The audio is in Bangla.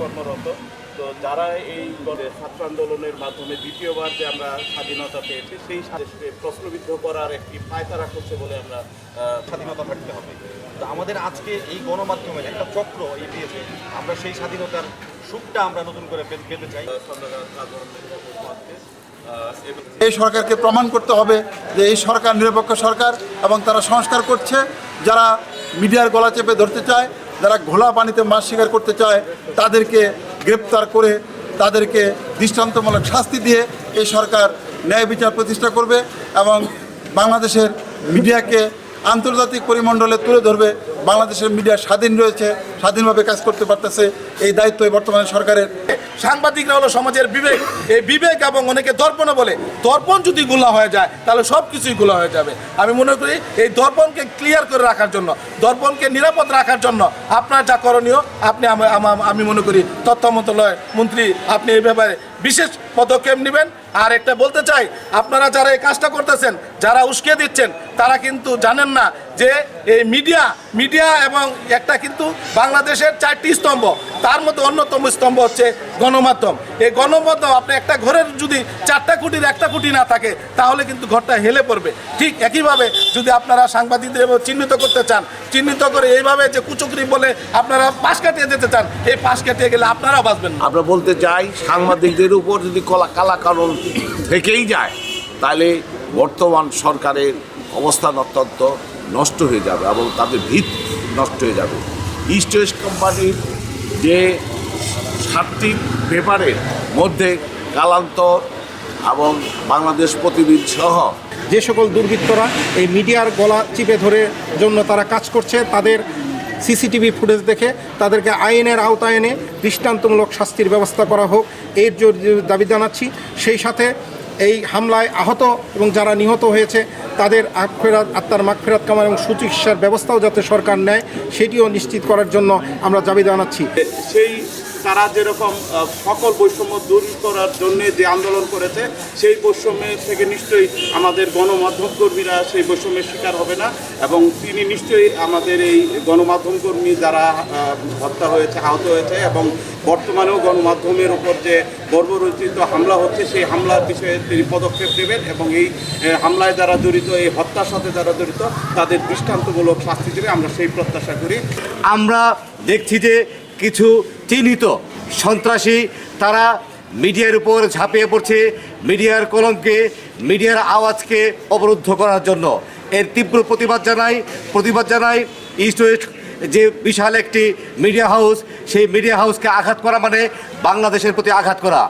কর্মরত। তো যারা এই ছাত্র আন্দোলনের মাধ্যমে দ্বিতীয়বার যে আমরা স্বাধীনতা পেয়েছি, সেই প্রশ্নবিদ্ধ করার একটি পায়তারা করছে বলে আমরা স্বাধীনতা থাকতে হবে। তো আমাদের আজকে এই গণমাধ্যমের একটা চক্র এই দিয়েছে আমরা সেই স্বাধীনতার সুখটা আমরা নতুন করে পেতে চাই। এই সরকারকে প্রমাণ করতে হবে যে এই সরকার নিরপেক্ষ সরকার এবং তারা সংস্কার করছে। যারা মিডিয়ার গলা চেপে ধরতে চায় যারা ঘোলা পানিতে মাছ শিকার করতে চায়, তাদেরকে গ্রেপ্তার করে তাদেরকে দৃষ্টান্তমূলক শাস্তি দিয়ে এই সরকার ন্যায় বিচার প্রতিষ্ঠা করবে এবং বাংলাদেশের মিডিয়াকে আন্তর্জাতিক পরিমণ্ডলে তুলে ধরবে। বাংলাদেশের মিডিয়া স্বাধীন রয়েছে, স্বাধীনভাবে কাজ করতে পারতেছে। এই দায়িত্বই বর্তমানে সরকারের। সাংবাদিকরা হলো সমাজের বিবেক, এই বিবেক এবং অনেকে দর্পণ বলে, দর্পণ যদি গুলা হয়ে যায়, তাহলে সব কিছুই গুলা হয়ে যাবে। আমি মনে করি এই দর্পণকে ক্লিয়ার করে রাখার জন্য, দর্পণকে নিরাপদ রাখার জন্য আপনার যা করণীয়, আপনি আমি মনে করি তথ্য মন্ত্রণালয় মন্ত্রী, আপনি এই ব্যাপারে বিশেষ পদক্ষেপ নেবেন। আর একটা বলতে চাই, আপনারা যারা এই কাজটা করতেছেন, যারা উস্কে দিচ্ছেন, তারা কিন্তু জানেন না যে এই মিডিয়া মিডিয়া এবং একটা কিন্তু বাংলাদেশের চারটি স্তম্ভ। তার মধ্যে অন্যতম স্তম্ভ হচ্ছে গণমাধ্যম। এই গণমাধ্যম আপনি একটা ঘরের যদি চারটা কুটির, একটা কুটি না থাকে, তাহলে কিন্তু ঘরটা হেলে পড়বে। ঠিক একইভাবে যদি আপনারা সাংবাদিকদের চিহ্নিত করতে চান, চিহ্নিত করে এইভাবে যে কুচুকরি বলে আপনারা পাশ কাটিয়ে যেতে চান, এই পাশ কাটিয়ে গেলে আপনারা বাঁচবেন আমরা বলতে চাই, সাংবাদিকদের উপর যদি কলা কালা কারণ থেকেই যায়, তাহলে বর্তমান সরকারের অবস্থান অত্যন্ত নষ্ট হয়ে যাবে এবং তাদের ভিত নষ্ট হয়ে যাবে। ইস্ট ওয়েস্ট কোম্পানির যে সাতটি পেপারের মধ্যে কালান্তর এবং বাংলাদেশ প্রতিদিন সহ যে সকল দুর্বৃত্তরা এই মিডিয়ার গলা চিপে ধরে জন্য তারা কাজ করছে, তাদের সিসিটিভি ফুটেজ দেখে তাদেরকে আইনের আওতায় এনে দৃষ্টান্তমূলক শাস্তির ব্যবস্থা করা হোক, এর দাবি জানাচ্ছি। সেই সাথে এই হামলায় আহত এবং যারা নিহত হয়েছে, তাদের আখফেরাত আত্মার মাগফেরাত কামার এবং সুচিকিৎসার ব্যবস্থাও যাতে সরকার নেয়, সেটিও নিশ্চিত করার জন্য আমরা দাবি জানাচ্ছি। সেই তারা যেরকম সকল বৈষম্য দূর করার জন্য যে আন্দোলন করেছে, সেই বৈষম্যের থেকে নিশ্চয়ই আমাদের গণমাধ্যম কর্মীরা সেই বৈষম্যের শিকার হবে না এবং তিনি নিশ্চয়ই আমাদের এই গণমাধ্যম কর্মী যারা হত্যা হয়েছে, আহত হয়েছে এবং বর্তমানেও গণমাধ্যমের উপর যে বর্বরচিত হামলা হচ্ছে, সেই হামলার বিষয়ে তিনি পদক্ষেপ নেবেন এবং এই হামলায় যারা জড়িত, এই হত্যার সাথে যারা জড়িত, তাদের দৃষ্টান্তমূলক শাস্তি দেবে। আমরা সেই প্রত্যাশা করি। আমরা দেখছি যে কিছু চিহ্নিত সন্ত্রাসী তারা মিডিয়ার উপর ঝাঁপিয়ে পড়ছে, মিডিয়ার কলমকে, মিডিয়ার আওয়াজকে অবরুদ্ধ করার জন্য। এর তীব্র প্রতিবাদ জানাই প্রতিবাদ জানাই ইস্ট ওয়েস্ট যে বিশাল একটি মিডিয়া হাউস সেই মিডিয়া হাউসকে আঘাত করা মানে বাংলাদেশের প্রতি আঘাত করা।